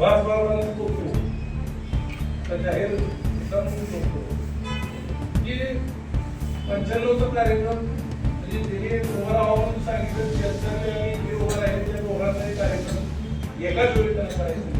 वासभावानं तो तर जाहीर सांगून होतो की पंच्याण्णवचा कार्यक्रम म्हणजे त्यांनी तुम्हाला आव्हान सांगितलं चर्चा आणि जे आहे त्या दोघांचाही कार्यक्रम एकाच वेळी त्यांना करायचं.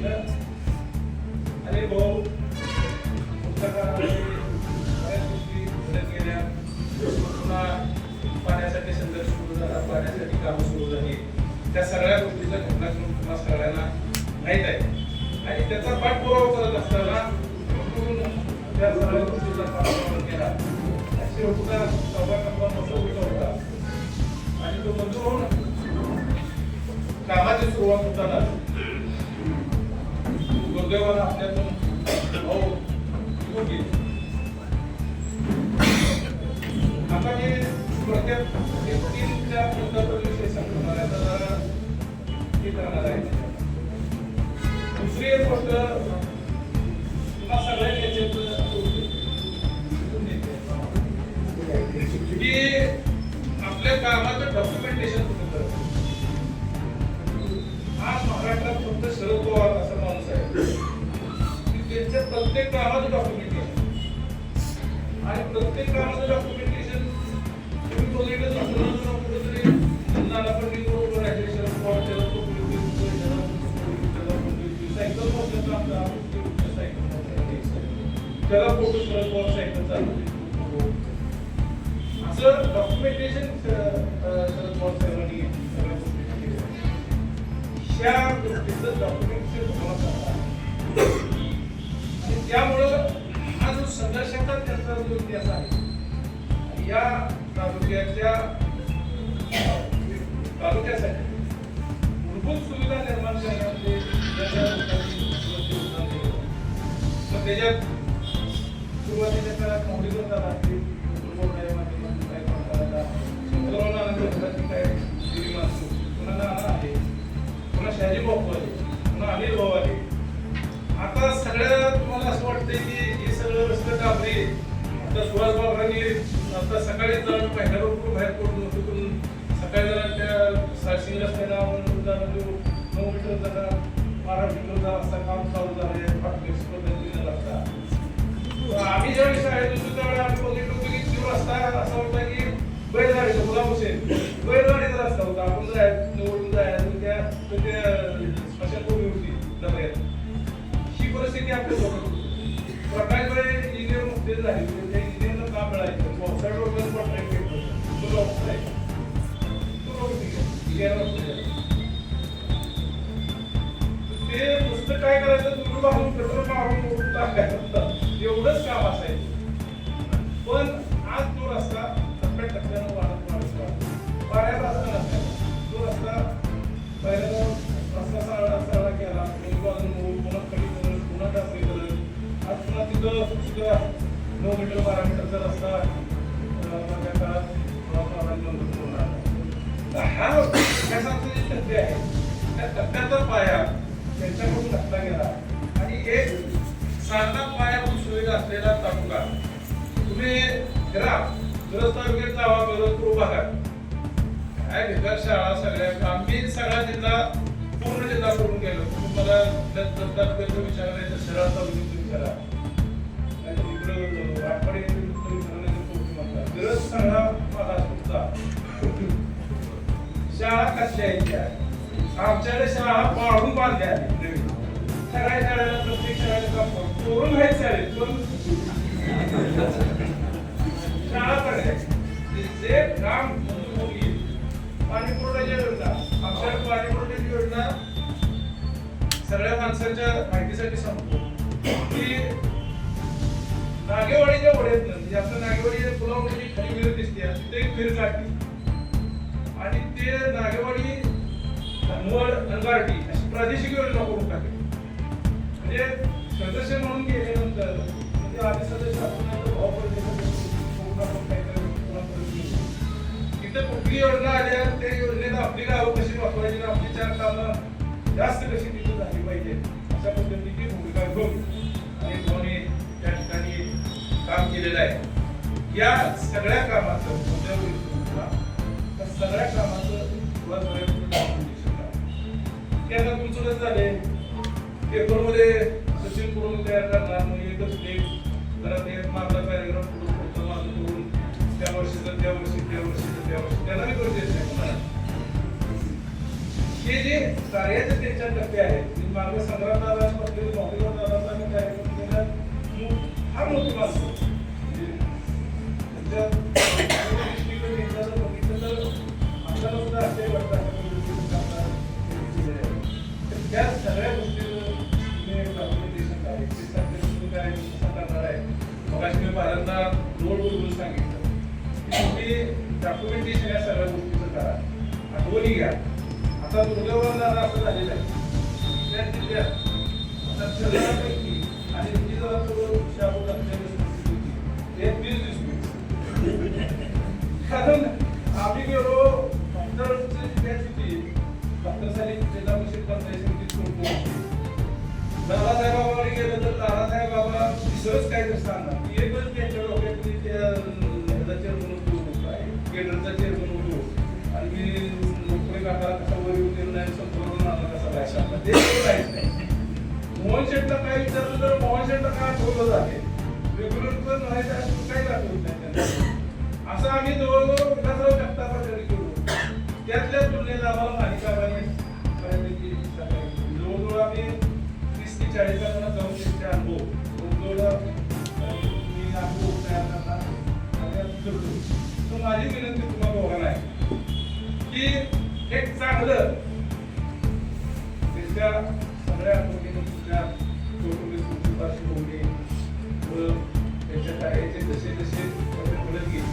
त्या सगळ्या गोष्टीचा घटनाक्रम तुम्हाला सगळ्यांना माहीत आहे. आणि त्याचा पाठपुरावा करत असताना त्या सगळ्या गोष्टीचा पाठपुरावा केला. आणि होता सव्वा टप्पा मसोबीचा होता. आणि तो मंजूर होऊन कामाची सुरुवात होताना दुर्दैवानं आपल्यातून भाऊ निघून गेले. आता हे थोडक्यात हे तीन चार हे करणार आहे. दुसरी एक गोष्ट की आपल्या कामाचं डॉक्युमेंटेशन कुठं आज महाराष्ट्रात फक्त शरद पवार असा माणूस आहे. की त्यांच्या प्रत्येक कामाचं डॉक्युमेंटेशन आणि प्रत्येक कामाचं डॉक्युमेंटेशन तुम्ही बघितलं त्याला फोटो शरद पवार आता सुभाष बाबरांनी आता सकाळी जाऊन पहिल्या रोड बाहेर पडून तिथून सकाळी जरा त्या साशी रस्त्याला म्हणून नऊ मीटर जरा बारा मीटर असं काम चालू झालंय फाटलेस पद्धतीने लागता आम्ही ज्यावेळी शाळेत होतो त्यावेळी आम्ही बघितलं होतं की तो रस्ता असा होता की बैलगाडीचा गुलाम हुसेन बैलगाडीचा रस्ता होता. आपण जाय निवडून जायचं त्या तर त्या स्मशानभूमी होती? डबऱ्यात ही परिस्थिती आपल्यासोबत होती. प्रकाशकडे इंजिनियर मुक्ती झाली. ते पुस्तक काय करायचं तुम्ही मारून मारून टाकायचं एवढंच काम असायचं पण आज तो रस्ता टप्प्या टप्प्यानं वाढत वाढत वाढत वाड्यात असं तो रस्ता पहिल्यांदा रस्ता सरळा सरळा केला एक बाजून मूळ सुद्धा सुद्धा नऊ मीटर बारा मीटरचा रस्ता हा विकासाचे जे टप्पे आहे त्या टप्प्याचा पाया त्यांच्याकडून घातला गेला आणि एक साधा पायाभूत सुविधा असलेला तालुका तुम्ही करा दुरस्ता वगैरे जावा बरोबर भागात काय भिकार शाळा सगळ्या आम्ही सगळा जिल्हा पूर्ण जिल्हा करून गेलो तुम्ही मला दत्तात्रयाचं विचारायचं शहरात तालुक्याचं कसल्या आमच्याकडे शाळा पाडून बांधल्या नवीन. सगळ्या शाळेला प्रत्येक शाळेला आहेत शाळेत शाळा पण आहे जे काम पाणी पुरवठ्याची योजना आमच्याकडे पाणी पुरवठ्याची योजना सगळ्या माणसाच्या माहितीसाठी सांगतो. की नागेवाडीच्या वडेत म्हणजे आपल्या नागेवाडी पुलावर खाली विहीर दिसते तिथे एक विहीर काढली. आणि ते नागेवाडी मोड अंगारटी अशी प्रादेशिक योजना करून टाकली. म्हणजे सदस्य म्हणून गेल्यानंतर म्हणजे आधी सदस्य तिथे कुठली योजना आल्या त्या योजनेत आपली गावं कशी वापरायची आणि आपली चार कामं जास्त कशी तिथे झाली पाहिजे अशा पद्धतीची भूमिका घेऊन आणि कोणी त्या ठिकाणी काम केलेलं आहे. या सगळ्या कामाचं सगळ्या कामाचं सुरुवात तुमचं कसं पेपरमध्ये सचिन करून तयार करणार मग एकच एक जरा ते मागला पॅरेग्राफ पुढून पुढचं माझं करून त्या वर्षीचं त्या वर्षी त्या वर्षीचं त्या वर्षी. त्यांना मी करू देत नाही हे जे कार्याचे त्यांच्या टप्पे आहेत मी संग्राम दादा पत्नी मोहरीवर दादाचा मी कार्यक्रम केला. मो- फार मोठी माणसं. तुम्ही काय कसं करणार आहे मगाशी मी पहिल्यांदा रोड बोलून सांगितलं की तुम्ही डॉक्युमेंटेशन या सगळ्या गोष्टीचं करा आठवणी घ्या आता दुर्गावर असं झालेलं आहे. त्या जिल्ह्यात आता जिल्हा गेलं तर दादासाहेब बाबा दुसरंच काय तर सांगणार एकच त्यांच्या डोक्यातली त्या ह्याचा चेअरमन होतो काय केंद्राचा चेअरमन होतो आणि मी नोकरी काढताना कसा वर नाही संपर्क आणला कसा ते काहीच नाही मोहन काय विचारलं तर मोहन शेठला काय आठवलं जाते रेग्युलर नाही तर असं काही दाखवत नाही असं आम्ही जवळजवळ विकासराव जगतापाकडे गेलो त्यातल्या तुलनेत आम्हाला तीस जाऊन त्यांचे अनुभव जवळजवळ मी अनुभव तयार करणार करतो. तर माझी विनंती तुम्हाला दोघांना आहे की एक चांगलं त्यांच्या सगळ्या आठवणीनं तुमच्या कौटुंबिक कुटुंबाशी पार्श्वभूमी व त्यांच्या कार्याचे जसे जसे घडत गेले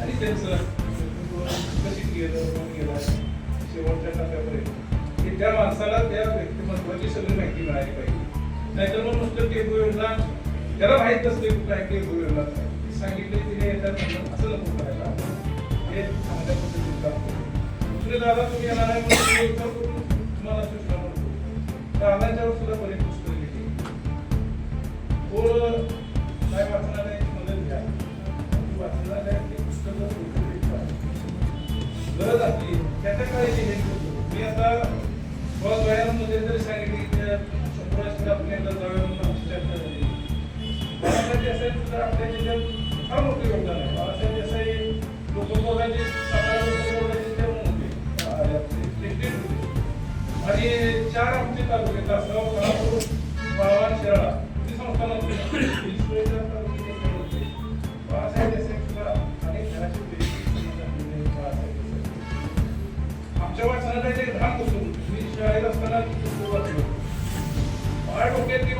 आणि त्यांचं विकसित कशी गेलं कोण गेलं शेवटच्या टप्प्यापर्यंत की त्या माणसाला त्या व्यक्तिमत्वाची सगळी माहिती मिळाली पाहिजे नाहीतर मग नुसतं टेबू योजना त्याला माहीत नसते काय टेबू योजना काय सांगितले तिने येतात असं नको करायला. हे चांगल्या पद्धतीने काम दुसरे दादा तुम्ही येणार आहे म्हणून करून तुम्हाला सूचना म्हणतो दादांच्यावर सुद्धा बरेच पुस्तकं लिहिली. कोण काय वाचणार आहे मदत घ्या. वाचणार आहे ते पुस्तकं गरज असली त्याच्या काळी लिहिली मी आता बस वयामध्ये तरी सांगितले आणि चार आमचे तालुके तासगाव कोल्हापूर वाळवण शिराळा ही संस्था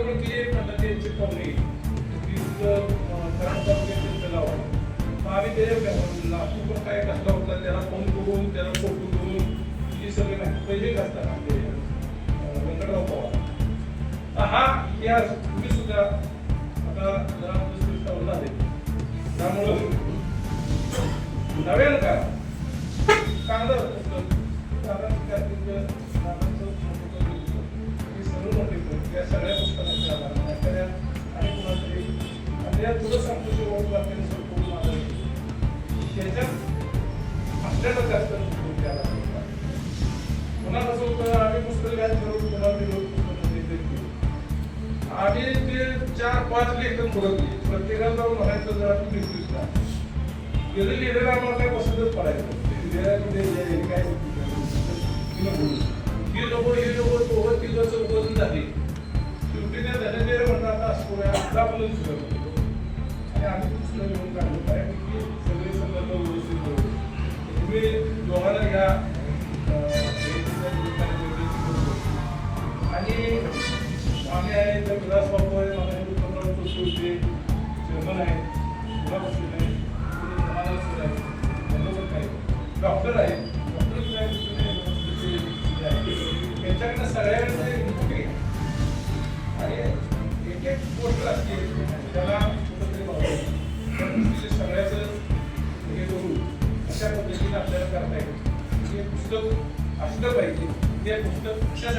ते एक पाहुणे लावा आम्ही ते पण काय घातला होता त्याला फोन करून त्याला फोटो करून ही सगळी माहिती पहिले असतात ते व्यंकटराव पवार. हा इतिहास तुम्ही सुद्धा आता जरा दुसरी झाले. त्यामुळं नव्यानं करा चांगलं असतं. कारण या सगळ्या पुस्तकांच्या आधाराने एखाद्या आणि कुणातरी तुला सांगतो की ओळख वाक्याने सर्व करून आलं त्याच्यात आपल्याला जास्त गोष्टी पुन्हा कसं होतं आम्ही पुस्तक घ्यायला ठरवलं, पुन्हा आम्ही ते चार पाच लेखन बघितले प्रत्येकाला जाऊन म्हणायचं जरा तू लिहितोस गेलं लिहिलेलं आम्हाला काय पसंतच पडायचं काय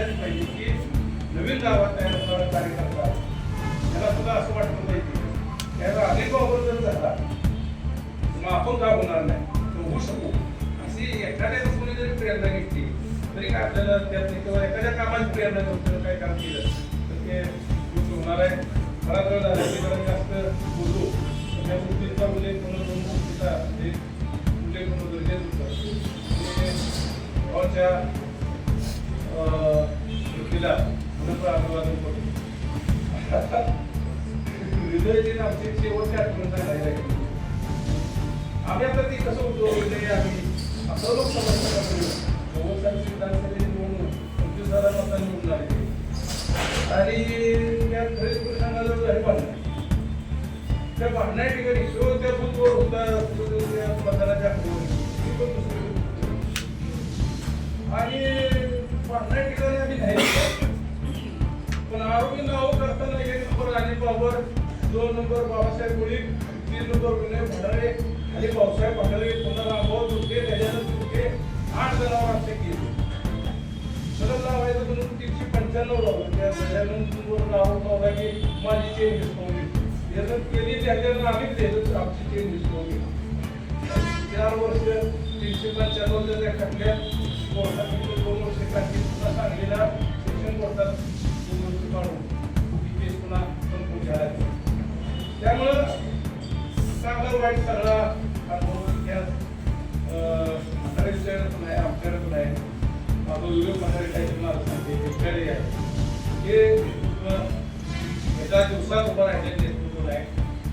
पुस्तक पाहिजे की नवीन गावात तयार होणारा कार्यकर्ता त्याला सुद्धा असं वाटलं पाहिजे त्याचा अनेक वापर जर झाला मग आपण का होणार नाही? तो होऊ शकू. अशी एखाद्या कोणी जरी प्रेरणा घेतली तरी काय आपल्याला त्यात किंवा एखाद्या कामाची प्रेरणा घेऊन काय काम केलं? तर ते होणार आहे मला तर झालं की जरा जास्त बोलू. तर त्या गोष्टींचा उल्लेख म्हणून दोन गोष्टीचा एक उल्लेख म्हणून गरजेचं होतं. ते गावच्या अभिवादन करतो हृदयजी आमची शेवटची आठवण सांगायला आम्ही आता ते कसं होतो हृदय आम्ही असं लोक समजतात जवळपास विधानसभेची निवडणूक पंचवीस हजार मतांनी निवडून आले आणि त्या खरेच पुरुषांना जर झाली भांडण त्या भांडणा ठिकाणी नंबर बाबासाहेब मुळीक तीन नंबर विनय भंडारे आणि भाऊसाहेब भंडारे पुन्हा रामभाऊ दुर्गे गजानन दुर्गे आठ जणांवर असे केले. सलग लावायचं म्हणून तीनशे पंच्याण्णव लावलं त्या गजानन नाव लावला की माझी चेन हिसकावली यानं केली त्याच्यानं आम्ही दिलं आमची चेन हिसकावली चार वर्ष तीनशे पंच्याण्णवच्या त्या खटल्यात कोर्टात दोन वर्ष काढली चांगलं वाईट सगळा. अनुभव त्या म्हातारे पण आहे आमच्याकडे पण आहे. माझं व्हिडिओ म्हातारे काहीतरी मला सांगते आहे हे एका दिवसात उभं राहिलेलं नेतृत्व आहे.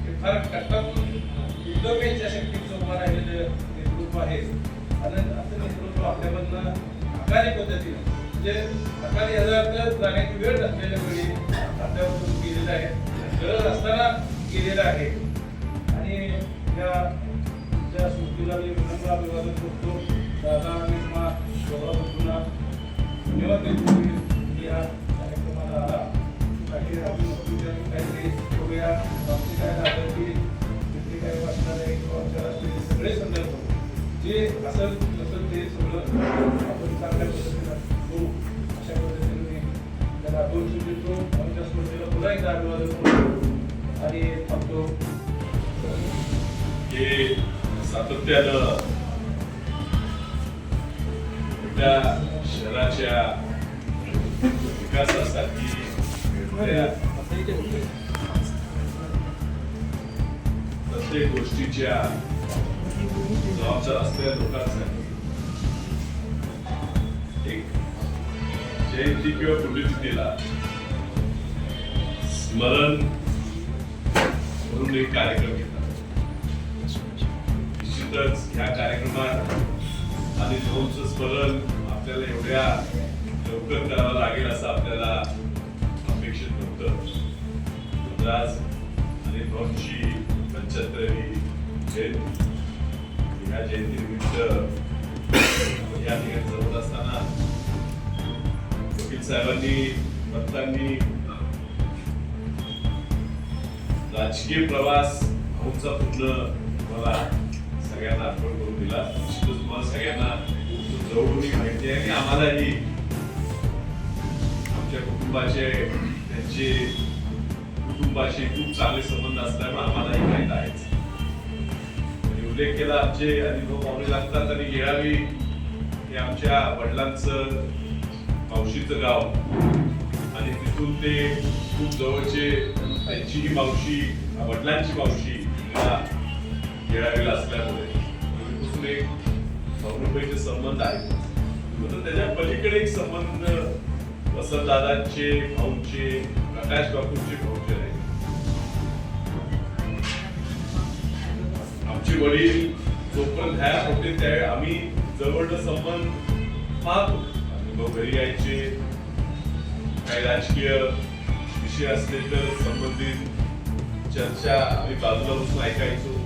ते फार कष्टातून एकदम शक्तीचं उभं राहिलेलं नेतृत्व आहे. आणि असं नेतृत्व आपल्यामधनं अकाली पद्धतीनं म्हणजे अकाली याचा अर्थ जाण्याची वेळ नसलेल्या वेळी आपल्यापासून गेलेलं आहे. गरज असताना गेलेलं आहे. या त्या स्मृतीला मी विनम्र अभिवादन करतो. दादा आणि मा धन्यवाद देतो. की या कार्यक्रमाला आला काही आपण काही बघूया. करूया काय झालं की तिथे वाचणार आहे किंवा सगळे संदर्भ जे असं सातत्यानं त्या शहराच्या विकासासाठी प्रत्येक गोष्टीच्या जबाबदार असलेल्या लोकांसाठी एक जयंती किंवा पुण्यतिथीला स्मरण म्हणून एक कार्यक्रम निश्चितच ह्या कार्यक्रमात आणि दोनचं स्मरण आपल्याला एवढ्या लवकर करावं लागेल असं आपल्याला अपेक्षित नव्हतं. आज आणि भाऊंची पंच्याहत्तरावी जयंती या जयंतीनिमित्त या ठिकाणी जमत असताना वकील साहेबांनी भक्तांनी राजकीय प्रवास भाऊंचा पूर्ण मला सगळ्यांना आठवण करून दिला. निश्चितच तुम्हाला सगळ्यांना जवळून माहिती आहे आणि आम्हालाही आमच्या कुटुंबाचे त्यांचे कुटुंबाशी खूप चांगले संबंध असल्यामुळे आम्हालाही माहीत आहेच उल्लेख केला आमचे अनुभव पाहुणे लागतात आणि येळावी हे आमच्या वडिलांचं मावशीचं गाव. आणि तिथून ते खूप जवळचे त्यांचीही मावशी वडिलांची मावशी या असल्यामुळे. पूर्वीपासून एक भाऊनुभाईचे संबंध आहेत. म्हणून त्याच्या पलीकडे एक संबंध वसंतदादांचे भाऊंचे प्रकाश बापूंचे भाऊचे आहेत. आमचे वडील जोपर्यंत ह्या होते त्यावेळी आम्ही जवळचा संबंध पाहतो. आम्ही भाऊ घरी यायचे. काही राजकीय विषय असले तर संबंधित चर्चा आम्ही बाजूला बसून ऐकायचो.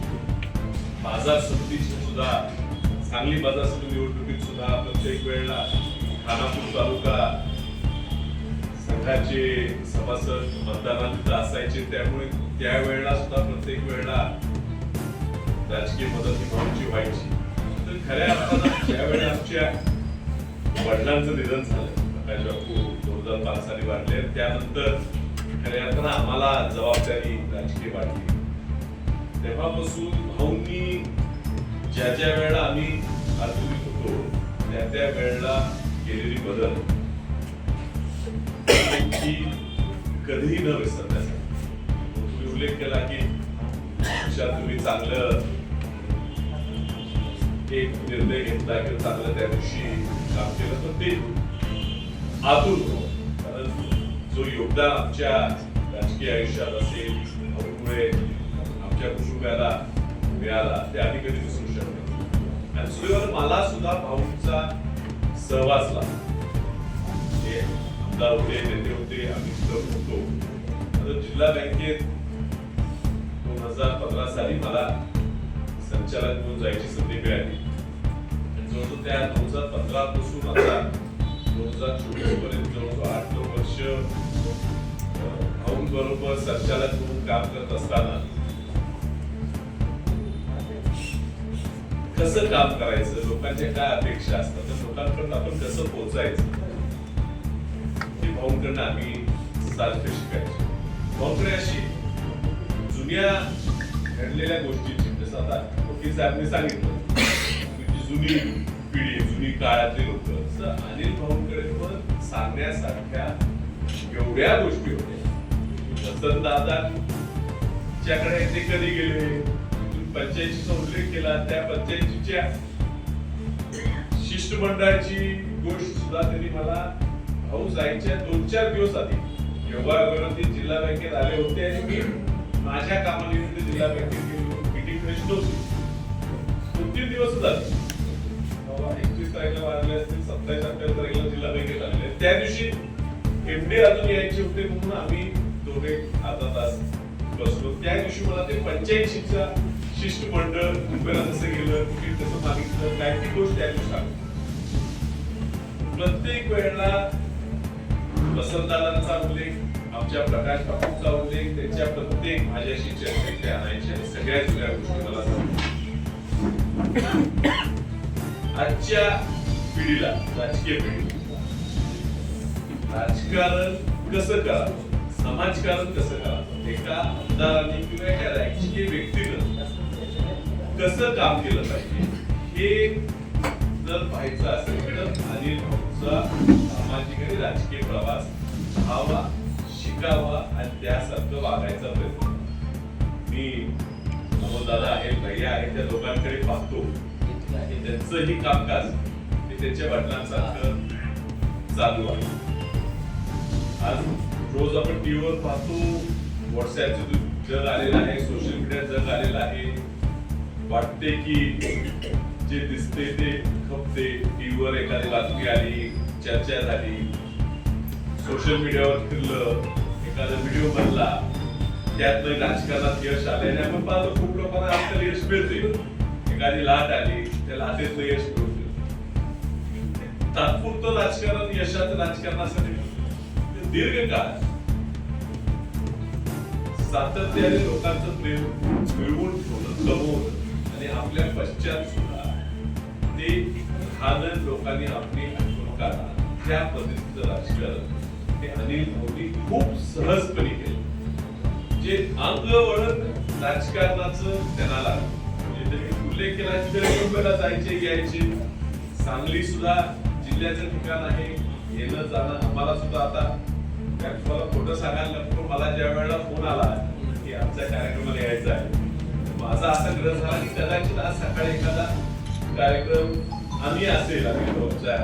बाजार समितीची सुद्धा सांगली बाजार समिती निवडणुकीत सुद्धा प्रत्येक वेळेला खानापूर तालुका संघाचे सभासद मतदानात तिथं असायचे. त्यामुळे त्यावेळेला सुद्धा प्रत्येक वेळेला राजकीय मदत ही व्हायची. तर खऱ्या अर्थानं ज्यावेळेला आमच्या वडिलांचं निधन झालं. प्रकाश बापू दोन हजार पाच साली वाढले त्यानंतर खऱ्या अर्थानं आम्हाला जबाबदारी राजकीय वाढली. तेव्हापासून भाऊंनी ज्या ज्या वेळेला आम्ही आधुनिक होतो त्या त्या वेळेला केलेली बदल त्यांची कधीही न विसरण्यासाठी. तुम्ही उल्लेख केला की तुम्ही चांगलं एक निर्णय घेतला किंवा चांगलं त्या दिवशी काम केलं तर ते आतून हो. कारण जो योगदान आमच्या राजकीय आयुष्यात असेल भाऊमुळे आमच्या कुटुंबियाला मिळाला ते आम्ही कधी विसरू शकतो. आणि सुदैवानं मला सुद्धा भाऊंचा सहवास लागला. हे आमदार होते नेते होते आम्ही सुद्धा होतो. आता जिल्हा बँकेत दोन हजार पंधरा साली मला संचालक म्हणून जायची संधी मिळाली. जवळजवळ त्या दोन हजार पंधरा पासून आता दोन हजार चोवीसपर्यंत जवळजवळ आठ नऊ वर्ष भाऊन बरोबर संचालक म्हणून काम करत असताना कसं काम करायचं? लोकांच्या काय अपेक्षा असतात? तर लोकांकडून आपण कसं पोहोचायचं? हे भाऊंकडनं आम्ही सारखं शिकायचो. भाऊंकडे अशी जुन्या घडलेल्या गोष्टीची जसं आता वकील साहेबांनी सांगितलं जुनी पिढी जुनी काळातले लोक अनिल भाऊंकडे पण सांगण्यासारख्या एवढ्या गोष्टी होत्या. वसंत दादाच्याकडे ते कधी गेले? पंचायतीचा उल्लेख केला त्या पंचायतीच्या शिष्टमंडळाची गोष्ट सुद्धा त्यांनी मला भाऊ जायच्या दोन चार दिवस आधी योगायोगानं ते जिल्हा बँकेत आले होते आणि मी माझ्या कामानिमित्त जिल्हा बँकेत मिटिंग फ्रेश दोन तीन दिवस झाले. एकवीस तारखेला वाजले असतील सत्तावीस अठ्ठावीस तारखेला जिल्हा बँकेत आले. त्या दिवशी एमडी अजून यायचे होते म्हणून आम्ही दोन एक अर्धा तास बसलो. त्या दिवशी मला ते पंच्याऐंशीचा शिष्टमंडळ मुंबईला जसं गेलं तिकीट कसं मागितलं काय ती गोष्ट त्या प्रत्येक वेळेला वसंतदादांचा उल्लेख आमच्या प्रकाश बापूंचा उल्लेख त्यांच्या प्रत्येक माझ्याशी चर्चेत आणायच्या आणायचे सगळ्या जुन्या गोष्टी मला आजच्या पिढीला राजकीय पिढीला राजकारण कसं करावं? समाजकारण कसं करावं? एका आमदाराने किंवा एका राजकीय व्यक्तीनं कसं काम केलं पाहिजे? हे जर पाहायचं असेल तर अनिल भाऊचा सामाजिक आणि राजकीय प्रवास व्हावा शिकावा आणि त्यासारखं वागायचा प्रयत्न मी दादा आहे भैया आहे त्या लोकांकडे पाहतो. आणि त्यांचंही कामकाज हे त्यांच्या वडिलांसारखं चालू आहे. आज रोज आपण टीव्हीवर पाहतो व्हॉट्सअपचं जग आलेलं आहे सोशल मीडिया जग आलेलं आहे. वाटते की जे दिसते ते खपते. टीव्हीवर एखादी बातमी आली चर्चा झाली सोशल मीडियावर फिरलं एखादा व्हिडिओ बनला त्यातनं राजकारणात यश आल्याने आपण पाहतो खूप लोकांना आपल्याला यश मिळते एखादी लाट आली त्या लाटेतलं यश मिळते तात्पुरतं राजकारण यशाचं राजकारणासाठी दीर्घकाळ सातत्याने लोकांचं प्रेम मिळवून ठेवलं जमवणं आणि आपल्या पश्चात सुद्धा ते राहणं लोकांनी आपली आठवण काढा त्या पद्धतीचं राजकारण ते अनिल भाऊनी खूप सहजपणे केलं. जे अंग वळण राजकारणाचं त्यांना लागलं म्हणजे त्यांनी उल्लेख केला की मुंबईला जायचे यायचे. सांगली सुद्धा जिल्ह्याचं ठिकाण आहे येणं जाणं आम्हाला सुद्धा आता तुम्हाला खोटं सांगायला नको मला ज्या वेळेला फोन आला की आमच्या कार्यक्रमाला यायचं आहे माझा असा ग्रह झाला की कदाचित आज सकाळी एखादा कार्यक्रम आम्ही असेल आम्ही रोजच्या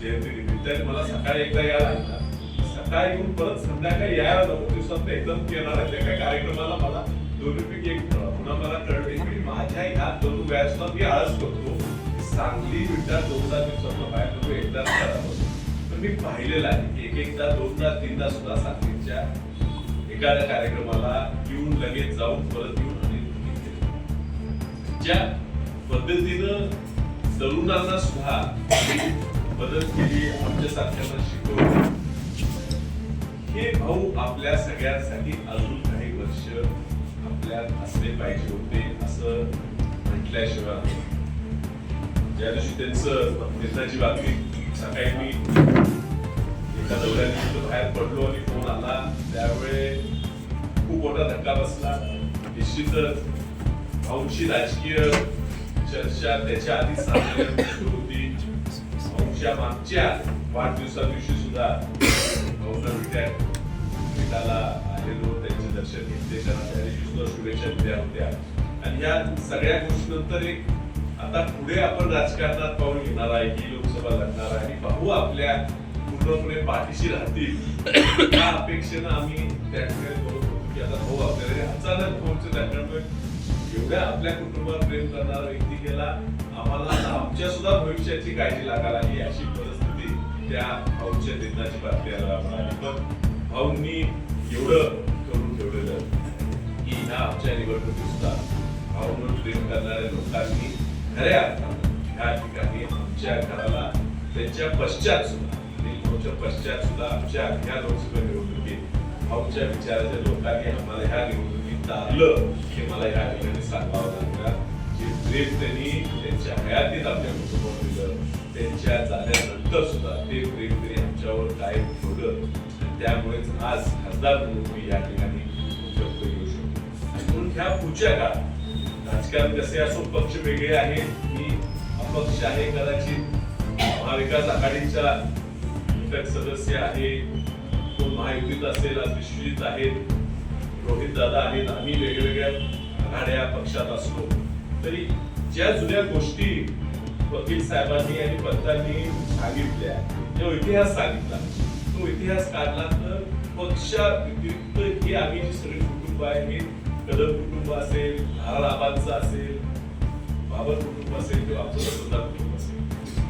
जयंती मला सकाळी एकदा यायला सकाळी येऊन परत संध्याकाळी यायला नको. दिवसात एकदम येणार आहे त्या कार्यक्रमाला मला दोन्हीपैकी एक पुन्हा मला कळले की माझ्या ह्या दोन वेळेसला मी आळस करतो. सांगली विटा दोनदा दिवसात बाहेर करतो एकदा करावं मी पाहिलेलं आहे की एक एकदा दोनदा तीनदा सुद्धा सांगलीच्या एखाद्या कार्यक्रमाला येऊन लगेच जाऊन परत ज्या पद्धतीनं तरुणांना सुद्धा मदत केली आमच्या सारख्यांना शिकवलं. हे भाऊ आपल्या सगळ्यांसाठी अजून काही वर्ष आपल्यात असले पाहिजे होते असं म्हटल्याशिवाय ज्या दिवशी त्यांचं निधनाची बातमी सकाळी मी एका दौऱ्यानिमित्त बाहेर पडलो आणि फोन आला त्यावेळे खूप मोठा धक्का बसला. निश्चितच भाऊंची राजकीय चर्चा त्याच्या आधी सामान्य होती. भाऊंच्या मागच्या वाढदिवसा दिवशी सुद्धा भाऊंना विट्यात भेटायला आलेलो त्यांचे दर्शन घेतले त्यांना त्या दिवशी सुद्धा शुभेच्छा दिल्या होत्या. आणि या सगळ्या गोष्टीनंतर एक आता पुढे आपण राजकारणात पाऊल घेणार आहे ही लोकसभा लढणार आहे. आणि भाऊ आपल्या पूर्णपणे पाठीशी राहतील. त्या अपेक्षेनं आम्ही त्या ठिकाणी बोलत होतो की आता भाऊ आपल्याला अचानक भाऊचे त्यांच्यामुळे एवढ्या आपल्या कुटुंबात प्रेम करणारा व्यक्ती गेला आम्हाला आमच्या सुद्धा भविष्याची काळजी लागायला लागली अशी परिस्थिती त्या भाऊच्या निधनाची बातमी आम्हाला मिळाली पण भाऊंनी एवढं करून ठेवलेलं की ह्या आमच्या निवडणुकीत सुद्धा भाऊंवर प्रेम करणाऱ्या लोकांनी खऱ्या अर्थानं ह्या ठिकाणी आमच्या घराला त्यांच्या पश्चात सुद्धा पश्चात सुद्धा आमच्या ह्या लोकसभा निवडणुकीत भाऊच्या विचाराच्या लोकांनी आम्हाला ह्या निवडणुकीत चांगलं हे मला या ठिकाणी सांगावं लागलं जे प्रेम त्यांनी त्यांच्या हयातीत आपल्या कुटुंबात दिलं. त्यांच्या जाण्यानंतर सुद्धा ते प्रेम त्यांनी आमच्यावर कायम ठेवलं. त्यामुळेच आज खासदार म्हणून मी या ठिकाणी उपयुक्त येऊ शकतो आणि म्हणून ह्या पुढच्या काळात राजकारण कसे असो पक्ष वेगळे आहेत मी अपक्ष आहे कदाचित महाविकास आघाडीच्या घटक सदस्य आहे कोण महायुतीत असेल आज विश्वजित आहेत रोहित दादा आहेत आम्ही वेगवेगळ्या आघाड्या पक्षात असलो. तरी ज्या जुन्या गोष्टी वकील साहेबांनी आणि पंतांनी सांगितल्या जो इतिहास सांगितला तो इतिहास काढला तर पक्षा व्यतिरिक्त ही आम्ही जी सगळी कुटुंब आहे हे कदम कुटुंब असेल नारायणाबांचं असेल बाबर कुटुंब असेल किंवा आमचं वसंता कुटुंब असेल.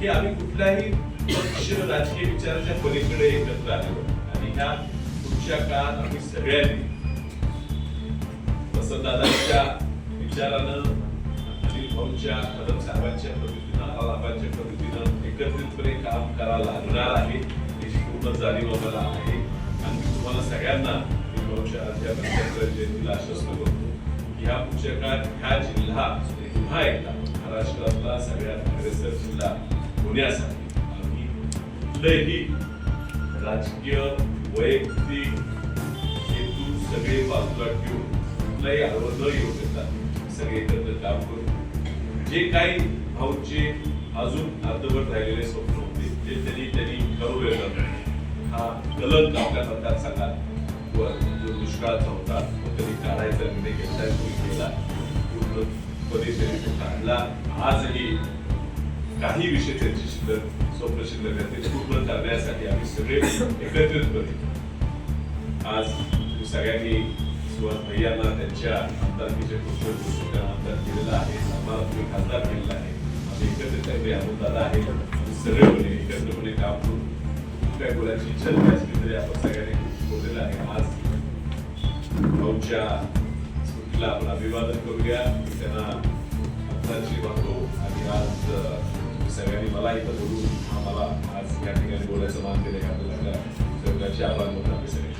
हे आम्ही कुठल्याही पक्ष राजकीय विचाराच्या पलीकडे एकत्र आलेलो आणि ह्या पुढच्या काळात आम्ही सगळ्यांनी वसंतदादांच्या विचारानं अनिल भाऊच्या कदम साहेबांच्या पद्धतीनं आलापांच्या पद्धतीनं एकत्रितपणे काम करायला लागणार आहे. याची पूर्ण जाणीव आम्हाला आहे. आणि तुम्हाला सगळ्यांना भाऊच्या आजच्या जयंतीला आश्वस्त करतो की ह्या पुढच्या काळात ह्या जिल्हा पुन्हा एकदा महाराष्ट्रातला सगळ्यात अग्रेसर जिल्हा होण्यासाठी आम्ही कुठलंही राजकीय वैयक्तिक हेतू सगळे बाजूला ठेवून कुठलाही आडवं न येऊ देता सगळे एकत्र काम करू. जे काही भाऊचे अजून अर्धवट राहिलेले स्वप्न होते ते त्यांनी त्यांनी करू ठरवलेलं हा कलंक आपल्या मतदारसंघात वर जो दुष्काळाचा होता तो त्यांनी काढायचा निर्णय घेतला केला. पूर्णपणे त्यांनी तो काढला. आजही काही विषय त्यांची शिल्लक स्वप्न शिल्लक ते पूर्ण करण्यासाठी आम्ही सगळे एकत्रितपणे आज सगळ्यांनी सुरुवात भैयांना त्यांच्या आमदारकीचे पुस्तक पुस्तकांना आमदार केलेलं आहे. आम्हाला तुम्ही खासदार केलेला आहे. आम्ही एकत्रित अमोल दादा आहे सरळपणे एकत्रपणे काम करून काय बोलायची इच्छा नाही असली तरी आपण सगळ्यांनी बोललेलं आहे. आज भाऊच्या स्मृतीला आपण अभिवादन करूया. त्यांना आत्ताची म्हणतो आणि आज सगळ्यांनी मला इथं बोलून आम्हाला आज या ठिकाणी बोलायचं मान दिलं आपल्याला सगळ्यांचे आभार म्हणून आम्ही सगळे